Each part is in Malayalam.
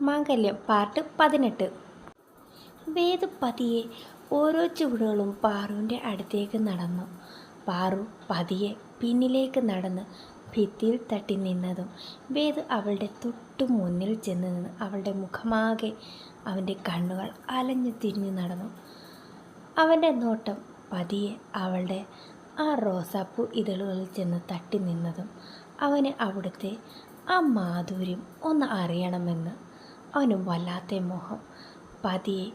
മാംഗല്യം പാർട്ട് പതിനെട്ട്. വേദപതിയെ ഓരോ ചുവടുകളും പാറുവിന്റെ അടുത്തേക്ക് നടന്നു. പാറു പതിയെ പിന്നിലേക്ക് നടന്ന് ഭിത്തിയിൽ തട്ടി നിന്നതും വേദ് അവളുടെ തൊട്ടു മുന്നിൽ ചെന്ന് നിന്ന് അവളുടെ മുഖമാകെ അവന്റെ കണ്ണുകൾ അലഞ്ഞു തിരിഞ്ഞു നടന്നു. അവന്റെ നോട്ടം പതിയെ അവളുടെ ആ റോസാപ്പൂ ഇതളുകളിൽ ചെന്ന് തട്ടി നിന്നതും അവന് അവിടുത്തെ ആ മാധുര്യം ഒന്ന് അറിയണമെന്ന് അവന് വല്ലാത്ത മോഹം. പതിയെ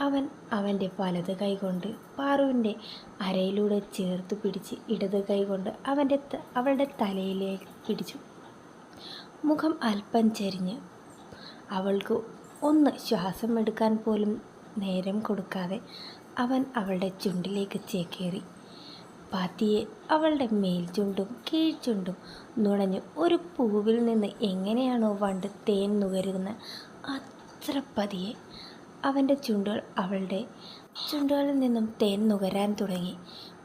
അവൻ അവന്റെ വലത് കൈകൊണ്ട് പാറുവിന്റെ അരയിലൂടെ ചേർത്ത് പിടിച്ച് ഇടത് കൈകൊണ്ട് അവന്റെ അവളുടെ തലയിലേക്ക് പിടിച്ചു മുഖം അല്പം ചെരിഞ്ഞ്. അവൾക്ക് ഒന്ന് ശ്വാസം എടുക്കാൻ പോലും നേരം കൊടുക്കാതെ അവൻ അവളുടെ ചുണ്ടിലേക്ക് ചേക്കേറി. പാത്തിയെ അവളുടെ മേൽചുണ്ടും കീഴ്ചുണ്ടും നുണഞ്ഞ് ഒരു പൂവിൽ നിന്ന് എങ്ങനെയാണോ വണ്ട് തേൻ നുകരുന്ന അത്ര പതിയെ അവന്റെ ചുണ്ടുകൾ അവളുടെ ചുണ്ടുകളിൽ നിന്നും തേൻ നുകരാൻ തുടങ്ങി.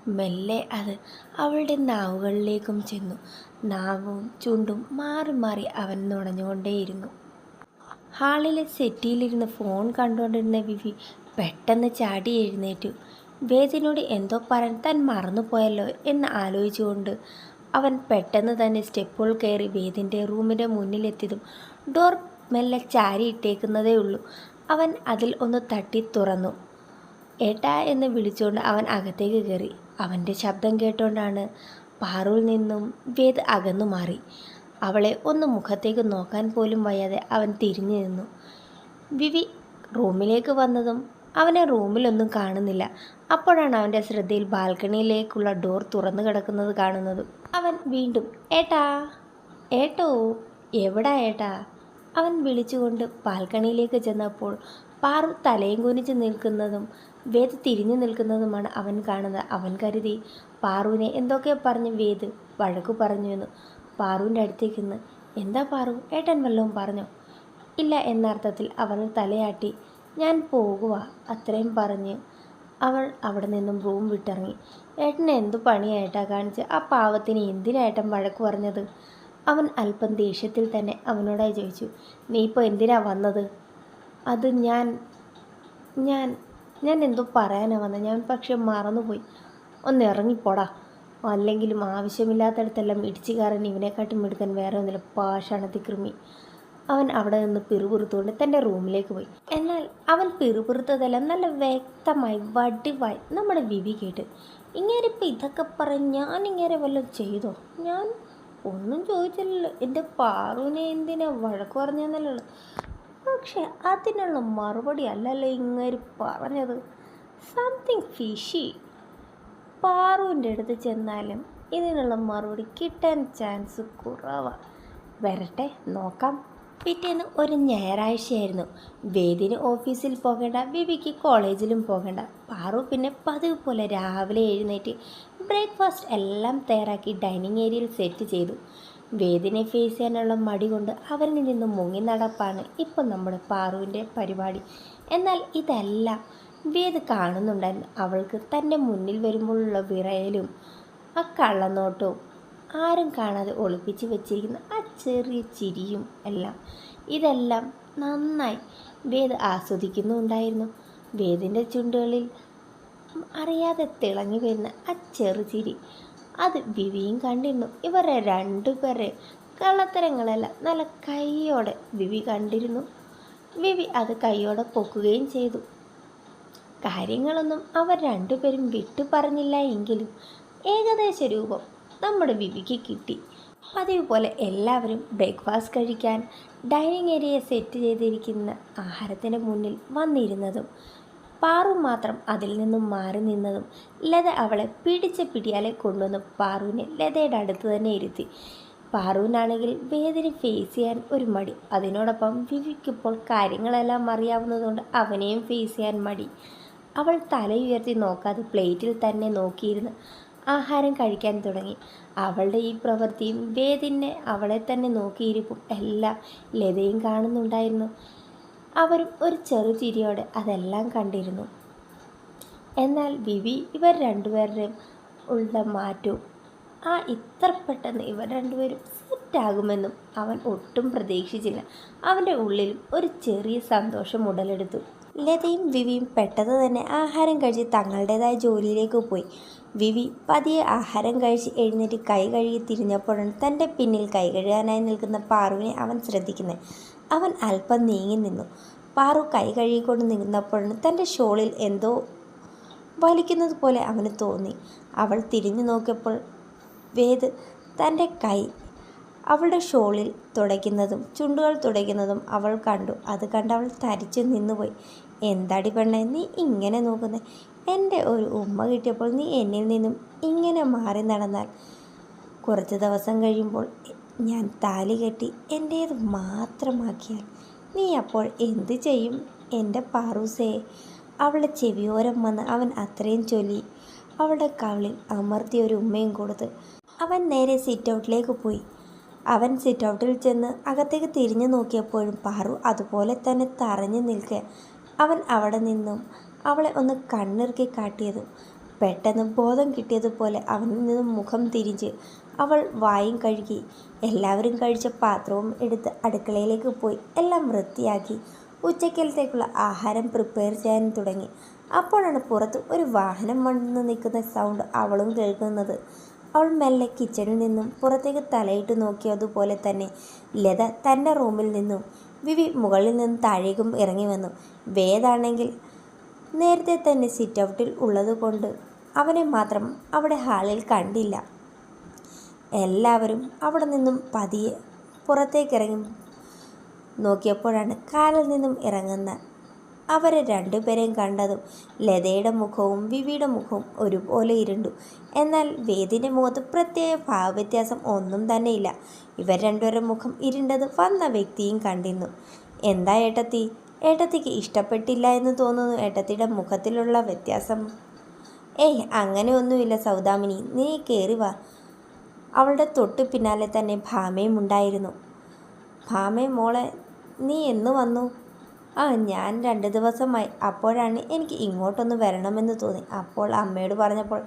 മെല്ലെ അത് അവളുടെ നാവുകളിലേക്കും ചെന്നു. നാവും ചുണ്ടും മാറി മാറി അവൻ നുണഞ്ഞുകൊണ്ടേയിരുന്നു. ഹാളിലെ സെറ്റിയിലിരുന്ന് ഫോൺ കണ്ടുകൊണ്ടിരുന്ന വിവി പെട്ടെന്ന് ചാടി എഴുന്നേറ്റു. വേദിനോട് എന്തോ പറയാൻ താൻ മറന്നുപോയല്ലോ എന്ന് ആലോചിച്ചുകൊണ്ട് അവൻ പെട്ടെന്ന് തന്നെ സ്റ്റെപ്പുകൾ കയറി വേദിന്റെ റൂമിന്റെ മുന്നിലെത്തിയതും ഡോർ മെല്ലെ ചാരി ഇട്ടേക്കുന്നതേ ഉള്ളൂ. അവൻ അതിൽ ഒന്ന് തട്ടി തുറന്നു. ഏട്ടാ എന്ന് വിളിച്ചുകൊണ്ട് അവൻ അകത്തേക്ക് കയറി. അവന്റെ ശബ്ദം കേട്ടുകൊണ്ടാണ് പാറൂൽ നിന്നും വേദ് അകന്നു മാറി. അവളെ ഒന്ന് മുഖത്തേക്ക് നോക്കാൻ പോലും വയ്യാതെ അവൻ തിരിഞ്ഞു നിന്നു. വിവി റൂമിലേക്ക് വന്നതും അവനെ റൂമിലൊന്നും കാണുന്നില്ല. അപ്പോഴാണ് അവന്റെ ശ്രദ്ധയിൽ ബാൽക്കണിയിലേക്കുള്ള ഡോർ തുറന്നു കിടക്കുന്നത് കാണുന്നത്. അവൻ വീണ്ടും ഏട്ടാ ഏട്ടോ എവിടാ ഏട്ടാ? അവൻ വിളിച്ചുകൊണ്ട് ബാൽക്കണിയിലേക്ക് ചെന്നപ്പോൾ പാറു തലയും കുനിച്ച് നിൽക്കുന്നതും വേദ് തിരിഞ്ഞു നിൽക്കുന്നതുമാണ് അവൻ കാണുന്നത്. അവൻ കരുതി പാറുവിനെ എന്തൊക്കെ പറഞ്ഞ് വേദ് വഴക്കു പറഞ്ഞു എന്ന്? പാറുവിന്റെ അടുത്തേക്ക് നിന്ന് എന്താ പാറു? ഏട്ടൻ വല്ലതും പറഞ്ഞു? ഇല്ല എന്നർത്ഥത്തിൽ അവൾ തലയാട്ടി ഞാൻ പോകുക അത്രയും പറഞ്ഞ് അവൾ അവിടെ നിന്നും റൂം വിട്ടിറങ്ങി. ഏട്ടനെ എന്തു പണിയായിട്ടാ കാണിച്ച്? ആ പാവത്തിന് എന്തിനായിട്ടും വഴക്ക് പറഞ്ഞത്? അവൻ അല്പം ദേഷ്യത്തിൽ തന്നെ അവനോടായി ചോദിച്ചു നീ ഇപ്പോൾ എന്തിനാ വന്നത്? അത് ഞാൻ ഞാൻ ഞാൻ എന്തോ പറയാനാ വന്നത് ഞാൻ പക്ഷെ മറന്നുപോയി. ഒന്ന് ഇറങ്ങിപ്പോടാ. അല്ലെങ്കിലും ആവശ്യമില്ലാത്തടത്തെല്ലാം ഇടിച്ചു കയറാൻ ഇവനെക്കാട്ടും എടുക്കാൻ വേറെ ഒന്നില്ല. പാഷാണത്തി കൃമി അവൻ അവിടെ നിന്ന് പിറുപിറുത്തുകൊണ്ട് തന്റെ റൂമിലേക്ക് പോയി. എന്നാൽ അവൻ പിറുപിറുത്തതെല്ലാം നല്ല വ്യക്തമായി വടിവായി നമ്മുടെ വിവി കേട്ട് ഇങ്ങനെ ഇപ്പം ഇതൊക്കെ ഞാൻ ഇങ്ങനെ വല്ലതും ചെയ്തോ? ഞാൻ ഒന്നും ചോദിച്ചില്ലല്ലോ. എന്റെ പാറുവിനെ എന്തിനാ വഴക്ക് പറഞ്ഞെന്നല്ലോ പക്ഷെ അതിനുള്ള മറുപടി അല്ലല്ലോ ഇങ്ങനെ പറഞ്ഞത്. സംതിങ് ഫിഷി പാറുവിന്റെ അടുത്ത് ചെന്നാലും ഇതിനുള്ള മറുപടി കിട്ടാൻ ചാൻസ് കുറവാണ് വരട്ടെ നോക്കാം. പിറ്റേന്ന് ഒരു ഞായറാഴ്ചയായിരുന്നു. വേദിന് ഓഫീസിൽ പോകേണ്ട വിവിക്ക് കോളേജിലും പോകേണ്ട. പാറു പിന്നെ പതിവ് പോലെ രാവിലെ എഴുന്നേറ്റ് ബ്രേക്ക്ഫാസ്റ്റ് എല്ലാം തയ്യാറാക്കി ഡൈനിങ് ഏരിയയിൽ സെറ്റ് ചെയ്തു. വേദിനെ ഫേസ് ചെയ്യാനുള്ള മടി കൊണ്ട് അവരിൽ നിന്ന് മുങ്ങി നടപ്പാണ് ഇപ്പം നമ്മുടെ പാറുവിന്റെ പരിപാടി. എന്നാൽ ഇതല്ല വേദ് കാണുന്നുണ്ടായിരുന്നു അവൾക്ക് തന്റെ മുന്നിൽ വരുമ്പോഴുള്ള വിറയലും ആ കള്ളനോട്ടവും ആരും കാണാതെ ഒളിപ്പിച്ച് വെച്ചിരിക്കുന്ന ആ ചെറിയ ചിരിയും എല്ലാം ഇതെല്ലാം നന്നായി വേദ് ആസ്വദിക്കുന്നുണ്ടായിരുന്നു. വേദിന്റെ ചുണ്ടുകളിൽ അറിയാതെ തിളങ്ങി വരുന്ന ആ ചെറുചിരി അത് വിവിയും കണ്ടിരുന്നു. ഇവരെ രണ്ടുപേരെ കള്ളത്തരങ്ങളെല്ലാം നല്ല കൈയോടെ വിവി കണ്ടിരുന്നു. വിവി അത് കൈയോടെ പൊക്കുകയും ചെയ്തു. കാര്യങ്ങളൊന്നും അവർ രണ്ടുപേരും വിട്ടു പറഞ്ഞില്ല എങ്കിലും ഏകദേശ രൂപം നമ്മുടെ വിവിക്ക് കിട്ടി. പതിവ് പോലെ എല്ലാവരും ബ്രേക്ക്ഫാസ്റ്റ് കഴിക്കാൻ ഡൈനിങ് ഏരിയ സെറ്റ് ചെയ്തിരിക്കുന്ന ആഹാരത്തിന്റെ മുന്നിൽ വന്നിരുന്നതും പാറു മാത്രം അതിൽ നിന്നും മാറി നിന്നതും ലത അവളെ പിടിച്ച പിടിയാലെ കൊണ്ടുവന്ന് പാറുവിനെ ലതയുടെ അടുത്ത് തന്നെ ഇരുത്തി. പാറുവിനാണെങ്കിൽ വേദന ഫേസ് ചെയ്യാൻ ഒരു മടി. അതിനോടൊപ്പം വിവിക്കിപ്പോൾ കാര്യങ്ങളെല്ലാം അറിയാവുന്നതുകൊണ്ട് അവനെയും ഫേസ് ചെയ്യാൻ മടി. അവൾ തലയുയർത്തി നോക്കാതെ പ്ലേറ്റിൽ തന്നെ നോക്കിയിരുന്ന് ആഹാരം കഴിക്കാൻ തുടങ്ങി. അവളുടെ ഈ പ്രവൃത്തിയും വേദിനെ അവളെ തന്നെ നോക്കിയിരിപ്പും എല്ലാം ലതയും കാണുന്നുണ്ടായിരുന്നു. അവരും ഒരു ചെറു ചിരിയോടെ അതെല്ലാം കണ്ടിരുന്നു. എന്നാൽ വിവി ഇവർ രണ്ടുപേരുടെയും ഉള്ള മാറ്റവും ആ ഇത്ര പെട്ടെന്ന് ഇവർ രണ്ടുപേരും സെറ്റ് സെറ്റാകുമെന്നും അവൻ ഒട്ടും പ്രതീക്ഷിച്ചില്ല. അവന്റെ ഉള്ളിലും ഒരു ചെറിയ സന്തോഷം ഉടലെടുത്തു. ലതയും വിവിയും പെട്ടെന്ന് തന്നെ ആഹാരം കഴിച്ച് തങ്ങളുടേതായ ജോലിയിലേക്ക് പോയി. വിവി പതിയെ ആഹാരം കഴിച്ച് എഴുന്നേറ്റ് കൈ കഴുകി തിരിഞ്ഞപ്പോഴാണ് തന്റെ പിന്നിൽ കൈ കഴുകാനായി നിൽക്കുന്ന പാറുവിനെ അവൻ ശ്രദ്ധിക്കുന്നത്. അവൻ അല്പം നീങ്ങി നിന്നു. പാറു കൈ കഴുകിക്കൊണ്ട് നിന്നപ്പോഴാണ് തന്റെ ഷോളിൽ എന്തോ വലിക്കുന്നത് പോലെ അവന് തോന്നി. അവൾ തിരിഞ്ഞു നോക്കിയപ്പോൾ വേദ് തന്റെ കൈ അവളുടെ ഷോളിൽ തുടയ്ക്കുന്നതും ചുണ്ടുകൾ തുടയ്ക്കുന്നതും അവൾ കണ്ടു. അത് കണ്ട് അവൾ തരിച്ചു നിന്നുപോയി. എന്താടി പെണ്ണെ നീ ഇങ്ങനെ നോക്കുന്നേ? എന്റെ ഒരു ഉമ്മ കിട്ടിയപ്പോൾ നീ എന്നിൽ നിന്നും ഇങ്ങനെ മാറി നടന്നാൽ. കുറച്ച് ദിവസം കഴിയുമ്പോൾ ഞാൻ താലി കെട്ടി എന്റേത് മാത്രമാക്കിയാൽ നീ അപ്പോൾ എന്തു ചെയ്യും? എന്റെ പാറൂസേ അവളെ ചെവിയോരം വന്ന് അവൻ അത്രയും ചൊല്ലി. അവളുടെ കവിളിൽ അമർത്തിയ ഒരു ഉമ്മയും കൊടുത്ത് അവൻ നേരെ സിറ്റൗട്ടിലേക്ക് പോയി. അവൻ സിറ്റൗട്ടിൽ ചെന്ന് അകത്തേക്ക് തിരിഞ്ഞു നോക്കിയപ്പോഴും പാറു അതുപോലെ തന്നെ തറഞ്ഞു നിൽക്കുക അവൻ അവിടെ നിന്നും അവളെ ഒന്ന് കണ്ണിറുക്കി കാട്ടിയതും പെട്ടെന്ന് ബോധം കിട്ടിയതുപോലെ അവനിൽ നിന്നും മുഖം തിരിച്ച് അവൾ വായും കഴുകി എല്ലാവരും കഴിച്ച പാത്രവും എടുത്ത് അടുക്കളയിലേക്ക് പോയി. എല്ലാം വൃത്തിയാക്കി ഉച്ചക്കലത്തേക്കുള്ള ആഹാരം പ്രിപ്പയർ ചെയ്യാൻ തുടങ്ങി. അപ്പോഴാണ് പുറത്ത് ഒരു വാഹനം വന്ന് നിൽക്കുന്ന സൗണ്ട് അവളും കേൾക്കുന്നത്. അവൾ മെല്ലെ കിച്ചണിൽ നിന്നും പുറത്തേക്ക് തലയിട്ട് നോക്കിയതുപോലെ തന്നെ ലത തന്റെ റൂമിൽ നിന്നും വിവി മുകളിൽ നിന്ന് താഴേക്കും ഇറങ്ങി വന്നു. വേദാണെങ്കിൽ നേരത്തെ തന്നെ സിറ്റ് ഔട്ടിൽ ഉള്ളതുകൊണ്ട് അവനെ മാത്രം അവിടെ ഹാളിൽ കണ്ടില്ല. എല്ലാവരും അവിടെ നിന്നും പതിയെ പുറത്തേക്കിറങ്ങി നോക്കിയപ്പോഴാണ് കാലിൽ നിന്നും ഇറങ്ങുന്ന അവരെ രണ്ടുപേരെയും കണ്ടതും ലതയുടെ മുഖവും വിവിയുടെ മുഖവും ഒരുപോലെ ഇരുണ്ടു. എന്നാൽ വേദിന്റെ മുഖത്ത് പ്രത്യേക ഭാവവ്യത്യാസം ഒന്നും തന്നെയില്ല ഇവർ രണ്ടുപേരുടെ മുഖം ഇരുണ്ടത് വന്ന വ്യക്തിയും കണ്ടിരുന്നു. എന്താ ഏട്ടത്തി? ഏട്ടത്തിക്ക് ഇഷ്ടപ്പെട്ടില്ല എന്ന് തോന്നുന്നു ഏട്ടത്തിയുടെ മുഖത്തിലുള്ള വ്യത്യാസം. ഏയ് അങ്ങനെയൊന്നുമില്ല സൗദാമിനി. നീ കയറി വാ. അവളുടെ തൊട്ടു പിന്നാലെ തന്നെ ഭാമയും ഉണ്ടായിരുന്നു. ഭാമേ മോളെ നീ എന്ന് വന്നു? ആ ഞാൻ രണ്ട് ദിവസമായി. അപ്പോഴാണ് എനിക്ക് ഇങ്ങോട്ടൊന്ന് വരണമെന്ന് തോന്നി. അപ്പോൾ അമ്മയോട് പറഞ്ഞപ്പോൾ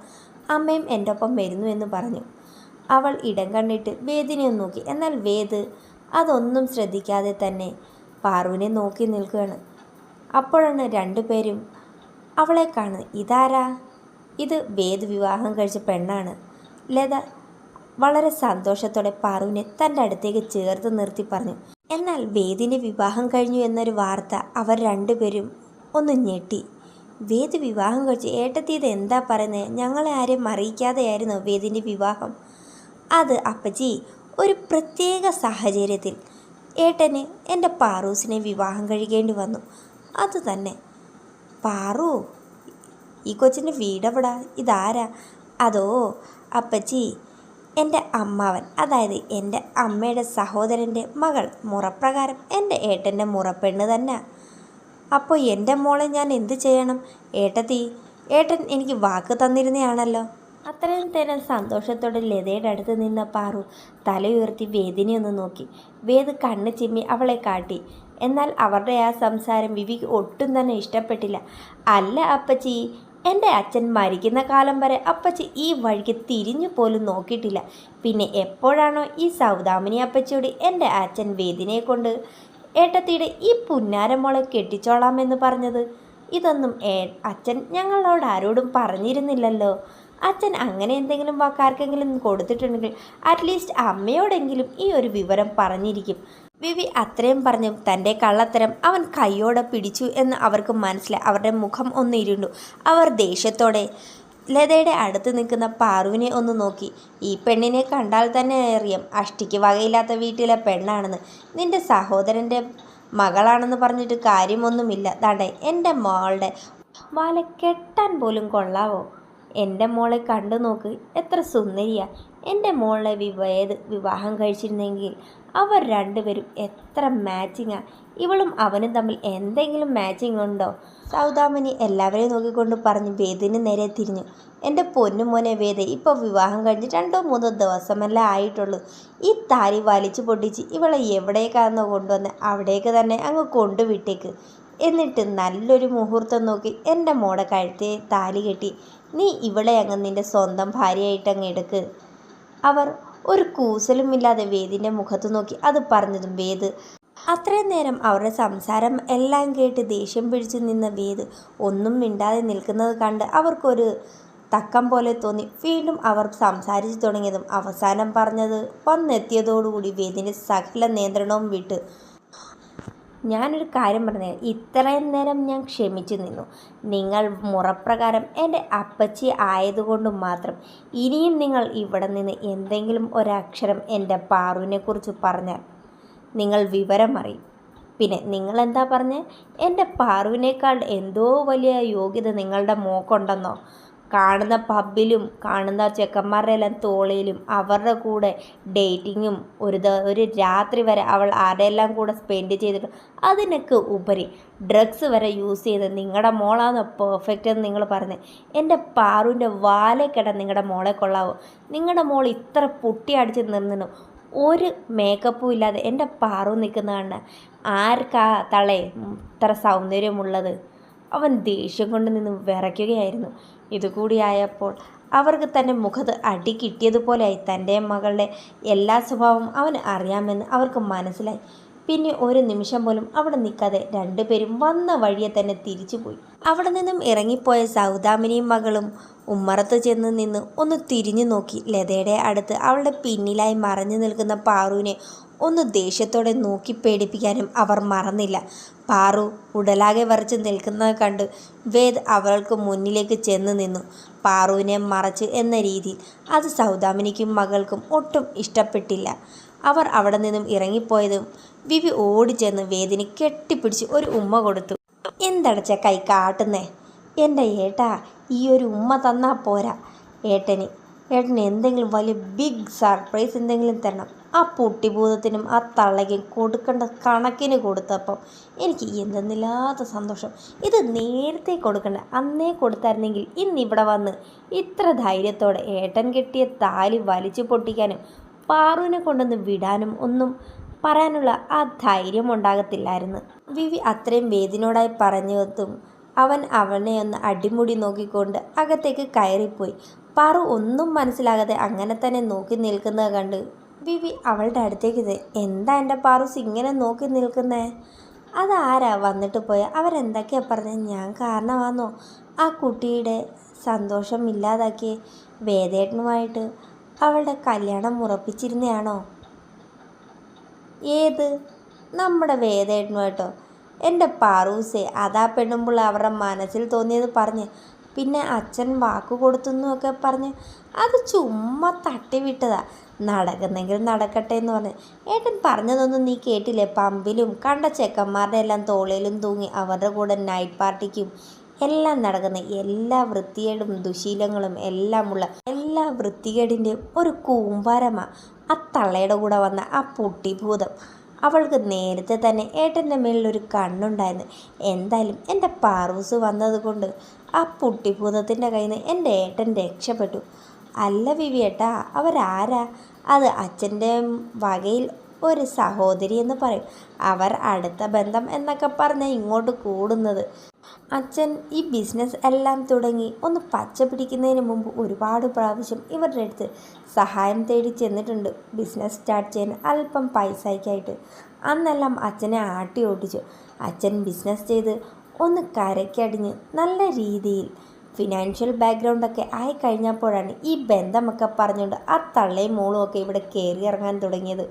അമ്മയും എന്റെ ഒപ്പം വരുന്നു എന്ന് പറഞ്ഞു. അവൾ ഇടം കണ്ടിട്ട് വേദിനെ നോക്കി. എന്നാൽ വേദ് അതൊന്നും ശ്രദ്ധിക്കാതെ തന്നെ പാറുവിനെ നോക്കി നിൽക്കുകയാണ്. അപ്പോഴാണ് രണ്ടുപേരും അവളെ കാണുന്നത്. ഇതാരാ? ഇത് വേദ് വിവാഹം കഴിച്ച പെണ്ണാണ്. ലത വളരെ സന്തോഷത്തോടെ പാറുവിനെ തന്റെ അടുത്തേക്ക് ചേർത്ത് നിർത്തി പറഞ്ഞു. എന്നാൽ വേദിന്റെ വിവാഹം കഴിഞ്ഞു എന്നൊരു വാർത്ത അവർ രണ്ടുപേരും ഒന്ന് ഞെട്ടി. വേദ് വിവാഹം കഴിച്ച് ഏട്ടത്തി ഇത് എന്താ പറയുന്നത് ഞങ്ങളെ ആരെയും അറിയിക്കാതെയായിരുന്നു വേദിന്റെ വിവാഹം. അത് അപ്പച്ചി ഒരു പ്രത്യേക സാഹചര്യത്തിൽ ഏട്ടന് എന്റെ പാറൂസിനെ വിവാഹം കഴിക്കേണ്ടി വന്നു. അത് തന്നെ. പാറു ഈ കൊച്ചിന്റെ വീടെവിടാ? ഇതാരാ? അതോ അപ്പച്ചി എന്റെ അമ്മാവൻ അതായത് എന്റെ അമ്മയുടെ സഹോദരന്റെ മകൾ മുറപ്രകാരം എന്റെ ഏട്ടന്റെ മുറപ്പെണ്ണ് തന്നെ. അപ്പോൾ എന്റെ മോളെ ഞാൻ എന്ത് ചെയ്യണം? ഏട്ടത്തി ഏട്ടൻ എനിക്ക് വാക്ക് തന്നിരുന്നയാണല്ലോ. അത്രയും നേരം സന്തോഷത്തോടെ ലതയുടെ അടുത്ത് നിന്ന പാറു തലയുയർത്തി വേദിനെ ഒന്ന് നോക്കി. വേദ് കണ്ണ് ചിമ്മി അവളെ കാട്ടി. എന്നാൽ അവരുടെ ആ സംസാരം വിവിക്ക് ഒട്ടും തന്നെ ഇഷ്ടപ്പെട്ടില്ല. അല്ല അപ്പച്ചി. എന്റെ അച്ഛൻ മരിക്കുന്ന കാലം വരെ അപ്പച്ചി ഈ വഴിക്ക് തിരിഞ്ഞു പോലും നോക്കിയിട്ടില്ല. പിന്നെ എപ്പോഴാണോ ഈ സൗദാമിനി അപ്പച്ചിയോട് എന്റെ അച്ഛൻ വേദിനെ കൊണ്ട് ഏട്ടത്തിയുടെ ഈ പുന്നാരമോളെ കെട്ടിച്ചോളാമെന്ന് പറഞ്ഞത്? ഇതൊന്നും ഏ അച്ഛൻ ഞങ്ങളോട് ആരോടും പറഞ്ഞിരുന്നില്ലല്ലോ. അച്ഛൻ അങ്ങനെ എന്തെങ്കിലും വാക്കാർക്കെങ്കിലും കൊടുത്തിട്ടുണ്ടെങ്കിൽ അറ്റ്ലീസ്റ്റ് അമ്മയോടെങ്കിലും ഈ ഒരു വിവരം പറഞ്ഞിരിക്കും. വിവി അത്രയും പറഞ്ഞു തന്റെ കള്ളത്തരം അവൻ കൈയോടെ പിടിച്ചു എന്ന് അവർക്ക് മനസ്സിലായി. അവരുടെ മുഖം ഒന്ന് ഇരുണ്ടു. അവർ ദേഷ്യത്തോടെ ലതയുടെ അടുത്ത് നിൽക്കുന്ന പാറുവിനെ ഒന്ന് നോക്കി. ഈ പെണ്ണിനെ കണ്ടാൽ തന്നെ അറിയാം. അഷ്ടിക്ക് വകയില്ലാത്ത വീട്ടിലെ പെണ്ണാണെന്ന്. നിന്റെ സഹോദരന്റെ മകളാണെന്ന് പറഞ്ഞിട്ട് കാര്യമൊന്നുമില്ല. താണ്ടെ എന്റെ മോളുടെ വാല കെട്ടാൻ പോലും കൊള്ളാവോ? എന്റെ മോളെ കണ്ടു നോക്ക്. എത്ര സുന്ദരിയാ. എന്റെ മോളെ വിവേത് വിവാഹം കഴിച്ചിരുന്നെങ്കിൽ അവർ രണ്ടുപേരും എത്ര മാച്ചിങ്ങാ. ഇവളും അവനും തമ്മിൽ എന്തെങ്കിലും മാച്ചിങ് ഉണ്ടോ? സൗദാമിനി എല്ലാവരെയും നോക്കിക്കൊണ്ട് പറഞ്ഞ് വേദിന് നേരെ തിരിഞ്ഞു. എന്റെ പൊന്നു മോനെ വേദ ഇപ്പോൾ വിവാഹം കഴിഞ്ഞ് രണ്ടോ മൂന്നോ ദിവസമല്ല ആയിട്ടുള്ളൂ. ഈ താരി വലിച്ചു പൊട്ടിച്ച് ഇവളെ എവിടേക്കാണെന്നോ കൊണ്ടുവന്ന് അവിടേക്ക് തന്നെ അങ്ങ് കൊണ്ടുവിട്ടേക്ക് എന്നിട്ട് നല്ലൊരു മുഹൂർത്തം നോക്കി എന്റെ മോടെ കഴുത്തെ താലി കെട്ടി നീ ഇവിടെ അങ്ങ് നിന്റെ സ്വന്തം ഭാര്യയായിട്ട് അങ്ങ് എടുക്ക്. അവർ ഒരു കൂസലുമില്ലാതെ വേദിന്റെ മുഖത്ത് നോക്കി അത് പറഞ്ഞതും വേദ്. അത്രയും നേരം അവരുടെ സംസാരം എല്ലാം കേട്ട് ദേഷ്യം പിടിച്ചു നിന്ന വേദ് ഒന്നും മിണ്ടാതെ നിൽക്കുന്നത് കണ്ട് അവർക്കൊരു തക്കം പോലെ തോന്നി. വീണ്ടും അവർ സംസാരിച്ചു തുടങ്ങിയതും അവസാനം പറഞ്ഞത് വന്നെത്തിയതോടുകൂടി വേദിന്റെ സകല നിയന്ത്രണവും വിട്ട് ഞാനൊരു കാര്യം പറഞ്ഞു. ഇത്രയും നേരം ഞാൻ ക്ഷമിച്ചു നിന്നു. നിങ്ങൾ മുറപ്രകാരം എന്റെ അപ്പച്ചി ആയതുകൊണ്ട് മാത്രം ഇനിയും നിങ്ങൾ ഇവിടെ നിന്ന് എന്തെങ്കിലും ഒരക്ഷരം എന്റെ പാറുവിനെക്കുറിച്ച് പറഞ്ഞാൽ നിങ്ങൾ വിവരം അറിയും. പിന്നെ നിങ്ങൾ എന്താ പറഞ്ഞത് എന്റെ പാറുവിനേക്കാൾ എന്തോ വലിയ യോഗ്യത നിങ്ങളുടെ മോക്കുണ്ടെന്നോ? കാണുന്ന പബ്ബിലും കാണുന്ന ചെക്കന്മാരുടെ എല്ലാം തോളയിലും അവരുടെ കൂടെ ഡേറ്റിങ്ങും ഒരു ഒരു രാത്രി വരെ അവൾ ആരെല്ലാം കൂടെ സ്പെൻഡ് ചെയ്തിട്ട് അതിനൊക്കെ ഉപരി ഡ്രഗ്സ് വരെ യൂസ് ചെയ്ത് നിങ്ങളുടെ മോളാണ് പെർഫെക്റ്റ് എന്ന് നിങ്ങൾ പറഞ്ഞത് എന്റെ പാറുവിന്റെ വാലേക്കിട നിങ്ങളുടെ മോളെ കൊള്ളാവോ? നിങ്ങളുടെ മോൾ ഇത്ര പൊട്ടി അടിച്ച് നിന്നു ഒരു മേക്കപ്പും ഇല്ലാതെ എന്റെ പാറു നിൽക്കുന്ന കണ്ട ആർക്കാ തളേ? ഇത്ര സൗന്ദര്യമുള്ളത്. അവൻ ദേഷ്യം കൊണ്ട് നിന്ന് വിറയ്ക്കുകയായിരുന്നു. ഇതുകൂടിയായപ്പോൾ അവർക്ക് തന്റെ മുഖത്ത് അടി കിട്ടിയതുപോലെയായി. തന്റെ മകളുടെ എല്ലാ സ്വഭാവവും അവന് അറിയാമെന്ന് അവർക്ക് മനസ്സിലായി. പിന്നെ ഒരു നിമിഷം പോലും അവിടെ നിൽക്കാതെ രണ്ടുപേരും വന്ന വഴിയെ തന്നെ തിരിച്ചുപോയി അവിടെ നിന്നും ഇറങ്ങിപ്പോയ സൗദാമിനിയും മകളും ഉമ്മറത്ത് ചെന്ന് നിന്ന് ഒന്ന് തിരിഞ്ഞു നോക്കി. ലതയുടെ അടുത്ത് അവളുടെ പിന്നിലായി മറഞ്ഞു നിൽക്കുന്ന പാറുവിനെ ഒന്ന് ദേഷ്യത്തോടെ നോക്കി പേടിപ്പിക്കാനും അവർ മറന്നില്ല. പാറു ഉടലാകെ വരച്ച് നിൽക്കുന്നത് കണ്ട് വേദ് അവൾക്ക് മുന്നിലേക്ക് ചെന്ന് നിന്നു. പാറുവിനെ മറച്ച് എന്ന രീതിയിൽ അത് സൗദാമിനിക്കും മകൾക്കും ഒട്ടും ഇഷ്ടപ്പെട്ടില്ല. അവർ അവിടെ നിന്നും ഇറങ്ങിപ്പോയതും വിവി ഓടിച്ചെന്ന് വേദിന് കെട്ടിപ്പിടിച്ച് ഒരു ഉമ്മ കൊടുത്തു. എന്തടച്ച കൈ കാട്ടുന്നേ? എന്റെ ഏട്ടാ ഈ ഒരു ഉമ്മ തന്നാൽ പോരാ. ഏട്ടന് ഏട്ടന് എന്തെങ്കിലും വലിയ ബിഗ് സർപ്രൈസ് എന്തെങ്കിലും തരണം. ആ പൊട്ടിഭൂതത്തിനും ആ തള്ളയ്ക്കും കൊടുക്കേണ്ട കണക്കിന് കൊടുത്തപ്പം എനിക്ക് എന്തെന്നില്ലാത്ത സന്തോഷം. ഇത് നേരത്തെ കൊടുക്കണ്ട. അന്നേ കൊടുത്തായിരുന്നെങ്കിൽ ഇന്നിവിടെ വന്ന് ഇത്ര ധൈര്യത്തോടെ ഏട്ടൻ കെട്ടിയ താലി വലിച്ചു പൊട്ടിക്കാനും പാറുവിനെ കൊണ്ടൊന്ന് വിടാനും ഒന്നും പറയാനുള്ള ആ ധൈര്യം ഉണ്ടാകത്തില്ലായിരുന്നു. വിവി അത്രയും വേദിനോടായി പറഞ്ഞതും അവൻ അവനെ ഒന്ന് അടിമുടി നോക്കിക്കൊണ്ട് അകത്തേക്ക് കയറിപ്പോയി. പാറു ഒന്നും മനസ്സിലാകാതെ അങ്ങനെ തന്നെ നോക്കി നിൽക്കുന്നത് കണ്ട് വിവി അവളുടെ അടുത്തേക്ക് എന്താ എന്റെ പാറൂസ് ഇങ്ങനെ നോക്കി നിൽക്കുന്നേ? അതാരാ വന്നിട്ട് പോയ? അവരെന്തൊക്കെയാ പറഞ്ഞത് ഞാൻ കാരണമാണോ ആ കുട്ടിയുടെ സന്തോഷം ഇല്ലാതാക്കി വേദേട്ടനുമായിട്ട് അവളുടെ കല്യാണം ഉറപ്പിച്ചിരുന്നയാണോ? ഏത്? നമ്മുടെ വേദേട്ടനുമായിട്ടോ? എന്റെ പാറൂസേ അതാ പെണ്ണുമ്പോൾ അവരുടെ മനസ്സിൽ തോന്നിയത് പറഞ്ഞ്. പിന്നെ അച്ഛൻ വാക്ക് കൊടുത്തെന്നൊക്കെ പറഞ്ഞ് അത് ചുമ്മാ തട്ടിവിട്ടതാ. നടക്കുന്നെങ്കിൽ നടക്കട്ടെ എന്ന് പറഞ്ഞു. ഏട്ടൻ പറഞ്ഞതൊന്നും നീ കേട്ടില്ലേ? പമ്പിലും കണ്ട ചെക്കന്മാരുടെ എല്ലാം തോളയിലും തൂങ്ങി അവരുടെ കൂടെ നൈറ്റ് പാർട്ടിക്കും എല്ലാം നടക്കുന്ന. എല്ലാ വൃത്തികേടും ദുശീലങ്ങളും എല്ലാമുള്ള എല്ലാ വൃത്തികേടിന്റെയും ഒരു കൂമ്പാരമ. ആ തള്ളയുടെ കൂടെ വന്ന ആ പൊട്ടിഭൂതം അവൾക്ക് നേരത്തെ തന്നെ ഏട്ടന്റെ മേളിലൊരു കണ്ണുണ്ടായിരുന്നു. എന്തായാലും എന്റെ പാറൂസ് വന്നതുകൊണ്ട് ആ പുട്ടിഭൂതത്തിന്റെ കയ്യിൽ നിന്ന് എന്റെ ഏട്ടൻ രക്ഷപ്പെട്ടു. അല്ല വിവിയേട്ടാ അവരാരാ? അത് അച്ഛന്റെ വകയിൽ ഒരു സഹോദരി എന്ന് പറയും. അവർ അടുത്ത ബന്ധം എന്നൊക്കെ പറഞ്ഞ് ഇങ്ങോട്ട് കൂടുന്നത്. അച്ഛൻ ഈ ബിസിനസ് എല്ലാം തുടങ്ങി ഒന്ന് പച്ച പിടിക്കുന്നതിന് മുമ്പ് ഒരുപാട് പ്രാവശ്യം ഇവരുടെ അടുത്ത് സഹായം തേടി ചെന്നിട്ടുണ്ട്. ബിസിനസ് സ്റ്റാർട്ട് ചെയ്യാൻ അല്പം പൈസയ്ക്കായിട്ട്. അന്നെല്ലാം അച്ഛനെ ആട്ടി ഓടിച്ചു. അച്ഛൻ ബിസിനസ് ചെയ്ത് ഒന്ന് കരയ്ക്കടിഞ്ഞ് നല്ല രീതിയിൽ ഫിനാൻഷ്യൽ ബാക്ക്ഗ്രൗണ്ടൊക്കെ ആയി കഴിഞ്ഞപ്പോഴാണ് ഈ ബന്ധമൊക്കെ പറഞ്ഞുകൊണ്ട് ആ തള്ളയും മോളും ഒക്കെ ഇവിടെ കയറി ഇറങ്ങാൻ തുടങ്ങിയത്.